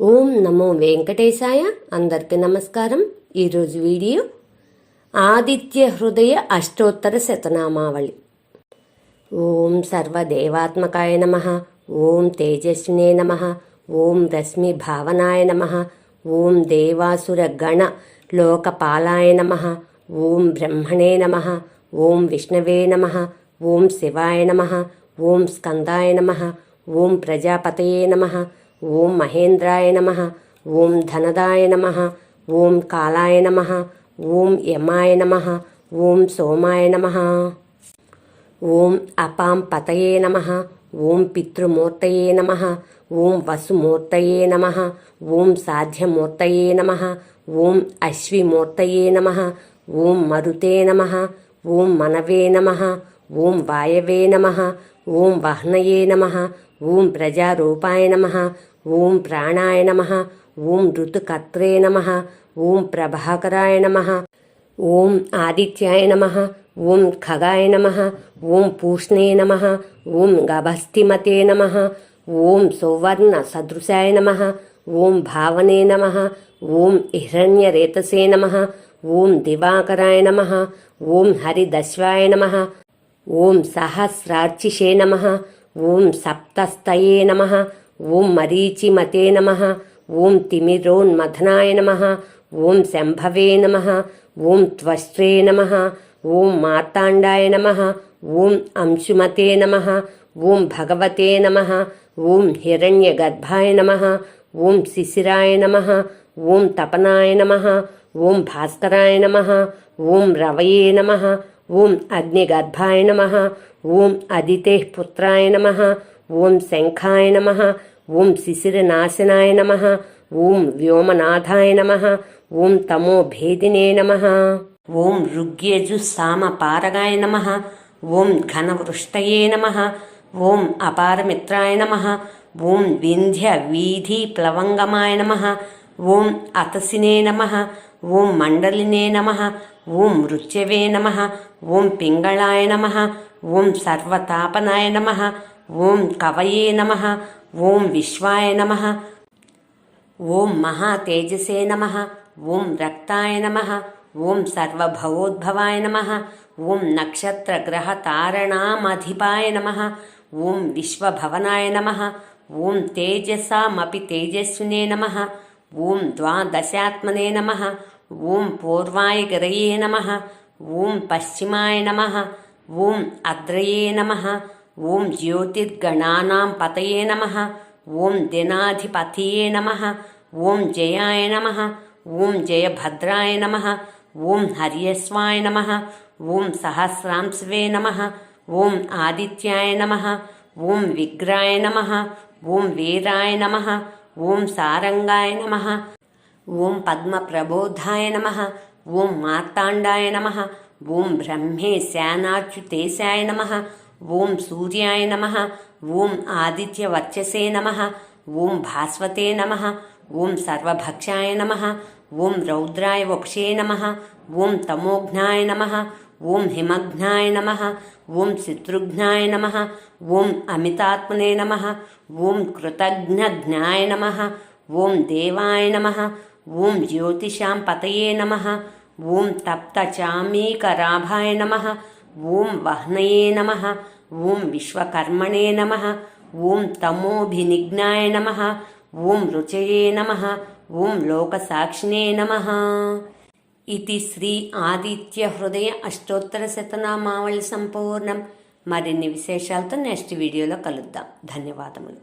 ఓం నమో వెంకటేశాయ. అందరికి నమస్కారం. ఈరోజు వీడియో ఆదిత్య హృదయ అష్టోత్తర శతనామావళి. ఓం సర్వదేవాత్మకాయ నమ. ఓం తేజస్వినే నమ. ఓం రశ్మి భావనాయ నమ. ఓం దేవాసుర గణ లోకపాలాయ నమ. ఓం బ్రహ్మణే నమ. ఓం విష్ణవే నమ. ఓం శివాయ నమ. ఓం స్కందాయ నమ. ఓం ప్రజాపతయే నమ. ఓం మహేంద్రాయ నమ ఓం ధనదాయ నమ ఓం కాలాయ నమ ఓం యమాయ నమ ఓం సోమాయ నమ ఓం అపాం పతయే నమ ఓం పితృమూర్తయే నమ ఓం వసుమూర్తయే నమ ఓం సాధ్యమూర్తయే నమ ఓం అశ్విమూర్తయే నమ ఓం మరుతే నమ ఓం మనవే నమ ఓం వాయవే నమ ఓం వహ్నయే నమ ఓం ప్రజారూపాయ నమ ఓం ప్రాణాయ నమ ఓం ఋతుకత్రే నమ ఓం ప్రభాకరాయ నమ ఓం ఆదిత్యాయ నమ ఓం ఖగాయ నమ ఓం పూష్ణే నమ ఓం గభస్తిమతే నమ ఓం సువర్ణ సదృశాయ నమ ఓం భావనే నమ ఓం హిరణ్యరేతసే నమ ఓం దివాకరాయ నమ ఓం హరిదశ్వాయ నమ ఓం సహస్రార్చిషే నమ ఓం సప్తస్తయే నమ ఓం మరీచిమతే నమ ఓం తిమిరోన్మథనాయ నమ ఓం శంభవే నమ ఓం త్వష్ట్రే నమ ఓం మార్తాండాయ నమ ఓం అంశుమతే నమ ఓం భగవతే నమ ఓం హిరణ్యగర్భాయ నమ ఓం శిశిరాయ నమ ఓం తపనాయ నమ ఓం భాస్కరాయ నమ ఓం రవయే నమ ఓం అగ్నిగర్భాయ నమ ఓం అదితే పుత్రాయ నమ ఓం శంఖాయ నమ ఓం శిశిరనాశనాయ నమ ఓం వ్యోమనాథాయ నమ ఓం తమో భేదినే నమ ఓం ఋగ్యజు సామ పారగాయ నమ ఓం ఘనవృష్టయే నమ ఓం అపారమిత్రాయ నమ ఓం వింధ్య వీధి ప్లవంగమాయ నమ ఓం అతసినే నమ ఓం మండలినే నమ ఓం మృత్యవే నమ ఓం పింగళాయ నమ ఓం సర్వతాపనాయ నమ ఓం కవయే నమ ఓం విశ్వాయ నమ ఓం మహాతేజసే నమ ఓం రక్తాయ నమ ఓం సర్వభవోద్భవాయ నమ ఓం నక్షత్రగ్రహతారణామధిపాయ నమ ఓం విశ్వభవనాయ నమ ఓం తేజసామపి తేజస్వినే నమ ఓం ద్వాదశాత్మనే నమ ఓం పూర్వాయ గిరయే నమ ఓం పశ్చిమాయ నమ ఓం అద్రయే నమ ఓం జ్యోతిర్గణానాం పతయే నమ ఓం దినాధిపతియే నమ ఓం జయాయ నమ ఓం జయభద్రాయ నమ ఓం హర్యస్వాయ నమ ఓం సహస్రాంశవే నమ ఓం ఆదిత్యాయ నమ ఓం విగ్రాయ నమ ఓం వీరాయ నమ ఓం సారంగాయ నమ ఓం పద్మప్రబోధాయ నమ ఓం మార్తాండాయ నమ ఓం బ్రహ్మే శానాచ్యుతేశాయ నమ ఓం సూర్యాయ నమ ఓం ఆదిత్యవర్చసే నమ ఓం భాస్వతే నమ ఓం సర్వభక్షాయ నమ ఓం రౌద్రాయ వక్షే నమ ఓం తమోఘ్నాయ నమ ఓం హిమఘ్నాయ నమ ఓం శత్రుఘ్నాయ నమ ఓం అమితాత్మనే నమ ఓం కృతజ్ఞజ్ఞాయ నమ ఓం దేవాయ నమ ఓం జ్యోతిషాం పతయే నమ ఓం తప్తచామీకరాభాయ నమ ఓం వహ్నయే నమ. ఓం విశ్వకర్మణే నమ. ఓం తమోభినిఘ్నాయ నమ. ఓం రుచయే నమ. ఓం లోకసాక్షినే నమ. ఇది శ్రీ ఆదిత్య హృదయ అష్టోత్తర శతనామావళి సంపూర్ణం. మరిన్ని విశేషాలతో నెక్స్ట్ వీడియోలో కలుద్దాం. ధన్యవాదములు.